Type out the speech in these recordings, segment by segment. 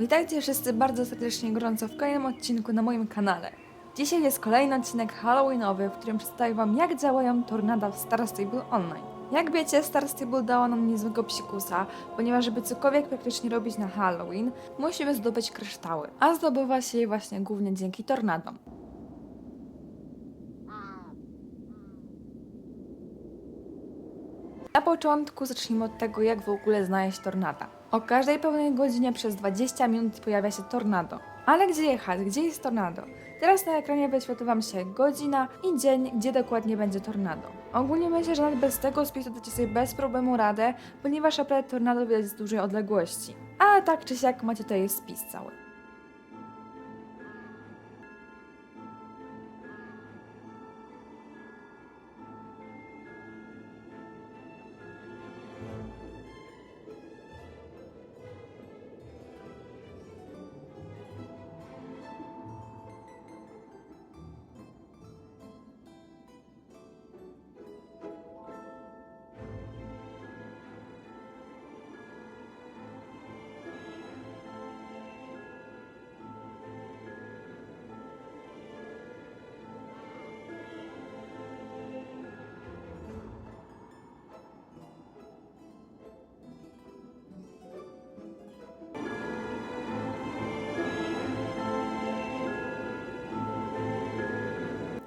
Witajcie wszyscy bardzo serdecznie gorąco w kolejnym odcinku na moim kanale. Dzisiaj jest kolejny odcinek Halloweenowy, w którym przedstawię Wam jak działają tornada w Star Stable Online. Jak wiecie, Star Stable dała nam niezłego psikusa, ponieważ żeby cokolwiek praktycznie robić na Halloween, musimy zdobyć kryształy, a zdobywa się je właśnie głównie dzięki tornadom. Na początku zacznijmy od tego, jak w ogóle znaleźć tornada. O każdej pełnej godzinie przez 20 minut pojawia się tornado. Ale gdzie jechać? Gdzie jest tornado? Teraz na ekranie wyświetla Wam się godzina i dzień, gdzie dokładnie będzie tornado. Ogólnie myślę, że nawet bez tego spisu dacie sobie bez problemu radę, ponieważ naprawdę tornado widać z dużej odległości. A tak czy siak macie tutaj spis cały.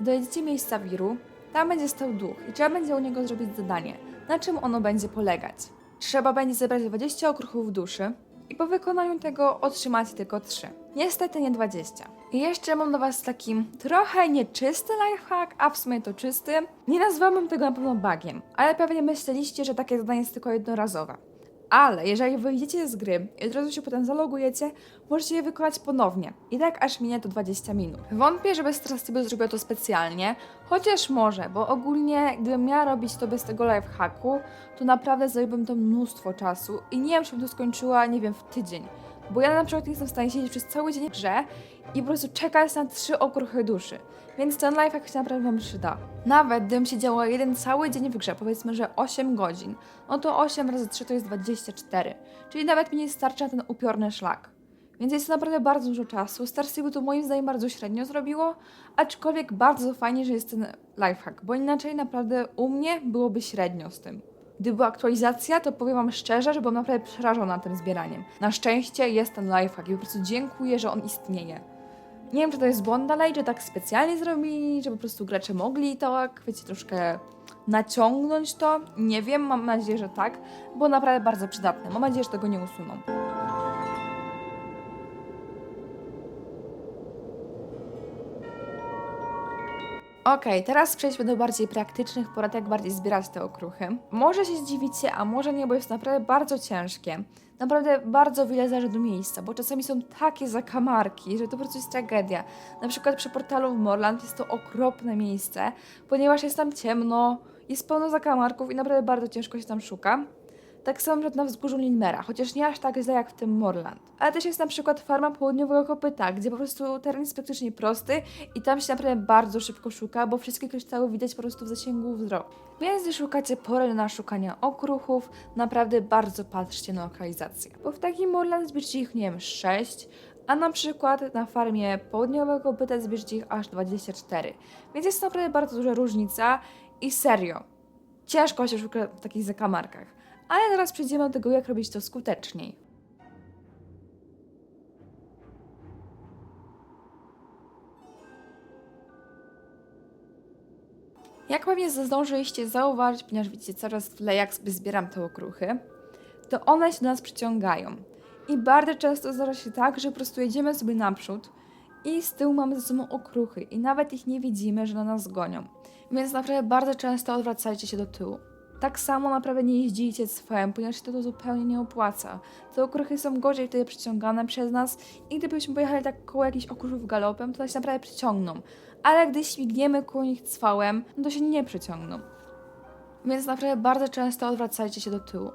Dojedziecie miejsca wiru, tam będzie stał duch i trzeba będzie u niego zrobić zadanie. Na czym ono będzie polegać? Trzeba będzie zebrać 20 okruchów duszy i po wykonaniu tego otrzymacie tylko 3. Niestety nie 20. I jeszcze mam do Was taki trochę nieczysty lifehack, a w sumie to czysty. Nie nazwałbym tego na pewno bugiem, ale pewnie myśleliście, że takie zadanie jest tylko jednorazowe. Ale jeżeli wyjdziecie z gry i od razu się potem zalogujecie, możecie je wykonać ponownie. I tak aż minie to 20 minut. Wątpię, żeby Strastable zrobił to specjalnie, chociaż może, bo ogólnie gdybym miała robić to bez tego lifehacku, to naprawdę zajęłbym to mnóstwo czasu i nie wiem, czy bym to skończyła, nie wiem, w tydzień. Bo ja na przykład nie jestem w stanie siedzieć przez cały dzień w grze i po prostu czekać na trzy okruchy duszy. Więc ten lifehack się naprawdę wam przyda. Nawet gdybym siedziała jeden cały dzień w grze, powiedzmy, że 8 godzin, no to 8 razy 3 to jest 24. Czyli nawet mi nie starcza ten upiorny szlak. Więc jest to naprawdę bardzo dużo czasu. Star Stable to moim zdaniem bardzo średnio zrobiło, aczkolwiek bardzo fajnie, że jest ten lifehack, bo inaczej naprawdę u mnie byłoby średnio z tym. Gdyby była aktualizacja, to powiem Wam szczerze, że byłam naprawdę przerażona tym zbieraniem. Na szczęście jest ten lifehack i po prostu dziękuję, że on istnieje. Nie wiem, czy to jest błąd dalej, czy tak specjalnie zrobili, że po prostu gracze mogli to, jak wiecie, troszkę naciągnąć to. Nie wiem, mam nadzieję, że tak, bo naprawdę bardzo przydatne. Mam nadzieję, że tego nie usuną. Okej, teraz przejdźmy do bardziej praktycznych porad, jak bardziej zbierać te okruchy. Może się zdziwicie, a może nie, bo jest naprawdę bardzo ciężkie. Naprawdę bardzo wiele zależy do miejsca, bo czasami są takie zakamarki, że to po prostu jest tragedia. Na przykład przy portalu w Morland jest to okropne miejsce, ponieważ jest tam ciemno, jest pełno zakamarków i naprawdę bardzo ciężko się tam szuka. Tak samo na wzgórzu Linmera, chociaż nie aż tak źle jak w tym Morland. Ale też jest na przykład farma południowego kopyta, gdzie po prostu teren jest praktycznie prosty i tam się naprawdę bardzo szybko szuka, bo wszystkie kryształy widać po prostu w zasięgu wzroku. Więc gdy szukacie pory na szukanie okruchów, naprawdę bardzo patrzcie na lokalizację. Bo w takim Morland zbierzcie ich, nie wiem, 6, a na przykład na farmie południowego kopyta zbierzcie ich aż 24. Więc jest naprawdę bardzo duża różnica i serio, ciężko się szuka w takich zakamarkach. Ale teraz przejdziemy do tego, jak robić to skuteczniej. Jak pewnie zdążyliście zauważyć, ponieważ widzicie coraz w tle, jak zbieram te okruchy, to one się do nas przyciągają. I bardzo często zdarza się tak, że po prostu jedziemy sobie naprzód i z tyłu mamy ze sobą okruchy i nawet ich nie widzimy, że na nas gonią. Więc naprawdę bardzo często odwracajcie się do tyłu. Tak samo naprawdę nie jeździcie swoim, ponieważ się to zupełnie nie opłaca. Te okruchy są gorzej wtedy przyciągane przez nas i gdybyśmy pojechali tak koło jakichś okruchów galopem, to nas naprawdę przyciągną. Ale gdy śmigniemy koło nich cwałem, to się nie przyciągną. Więc naprawdę bardzo często odwracajcie się do tyłu.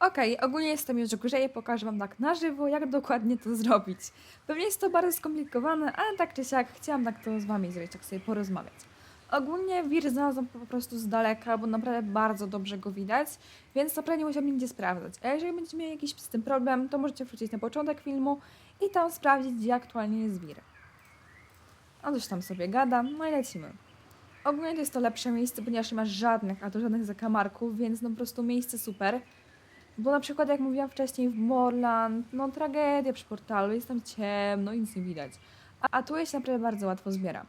Okej, ogólnie jestem już w grze i pokażę Wam tak na żywo, jak dokładnie to zrobić. Pewnie jest to bardzo skomplikowane, ale tak czy siak chciałam tak to z Wami zrobić, tak sobie porozmawiać. Ogólnie wir znalazłam po prostu z daleka, bo naprawdę bardzo dobrze go widać, więc naprawdę nie musiałam nigdzie sprawdzać. A jeżeli będziecie mieli jakiś z tym problem, to możecie wrócić na początek filmu i tam sprawdzić, gdzie aktualnie jest wir. On coś tam sobie gada, no i lecimy. Ogólnie to jest to lepsze miejsce, ponieważ nie masz żadnych, a to żadnych zakamarków, więc no po prostu miejsce super. Bo na przykład, jak mówiłam wcześniej, w Morland, no tragedia przy portalu, jest tam ciemno nic nie widać. A, a tu się naprawdę bardzo łatwo zbiera.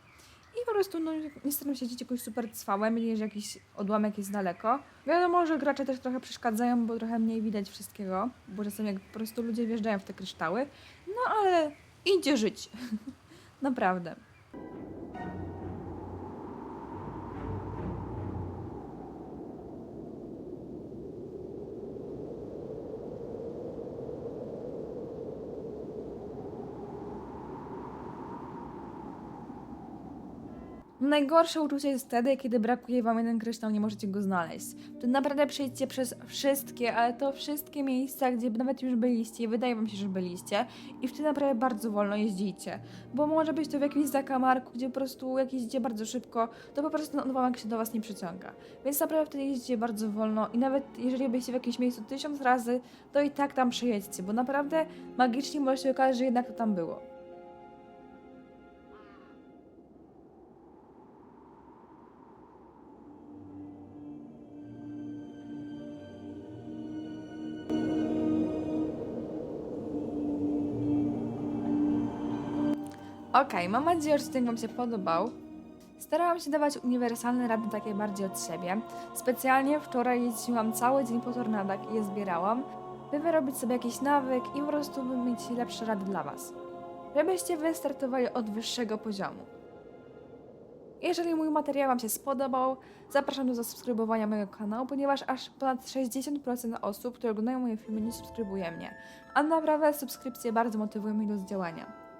I po prostu no, nie staram się siedzieć jakoś super cwałem, że jakiś odłamek jest daleko. Wiadomo, że gracze też trochę przeszkadzają, bo trochę mniej widać wszystkiego, bo czasem jak po prostu ludzie wjeżdżają w te kryształy. No ale idzie żyć. Naprawdę. Najgorsze uczucie jest wtedy, kiedy brakuje wam jeden kryształ, nie możecie go znaleźć. To naprawdę przejdźcie przez wszystkie, ale to wszystkie miejsca, gdzie nawet już byliście i wydaje wam się, że byliście i wtedy naprawdę bardzo wolno jeździcie. Bo może być to w jakimś zakamarku, gdzie po prostu jak jeździcie bardzo szybko, to po prostu odłamek się do was nie przyciąga. Więc naprawdę wtedy jeździcie bardzo wolno i nawet jeżeli byliście w jakimś miejscu tysiąc razy, to i tak tam przejedźcie, bo naprawdę magicznie może się okazać, że jednak to tam było. Okej, mam nadzieję, że odcinek Wam się podobał. Starałam się dawać uniwersalne rady takie bardziej od siebie. Specjalnie wczoraj jeździłam cały dzień po tornadach i je zbierałam, by wyrobić sobie jakiś nawyk i po prostu by mieć lepsze rady dla Was. Żebyście wystartowali od wyższego poziomu. Jeżeli mój materiał Wam się spodobał, zapraszam do zasubskrybowania mojego kanału, ponieważ aż ponad 60% osób, które oglądają moje filmy, nie subskrybuje mnie. A naprawdę subskrypcje bardzo motywują mnie do działania.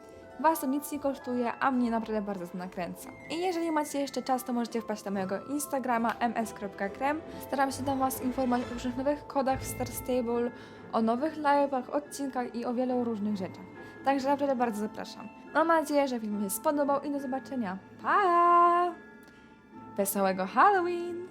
Was to nic nie kosztuje, a mnie naprawdę bardzo to nakręca. I jeżeli macie jeszcze czas, to możecie wpaść na mojego Instagrama ms.krem. Staram się tam Was informować o różnych nowych kodach w Star Stable, o nowych live'ach, odcinkach i o wielu różnych rzeczach. Także naprawdę bardzo zapraszam. Mam nadzieję, że film się spodobał i do zobaczenia. Pa! Wesołego Halloween!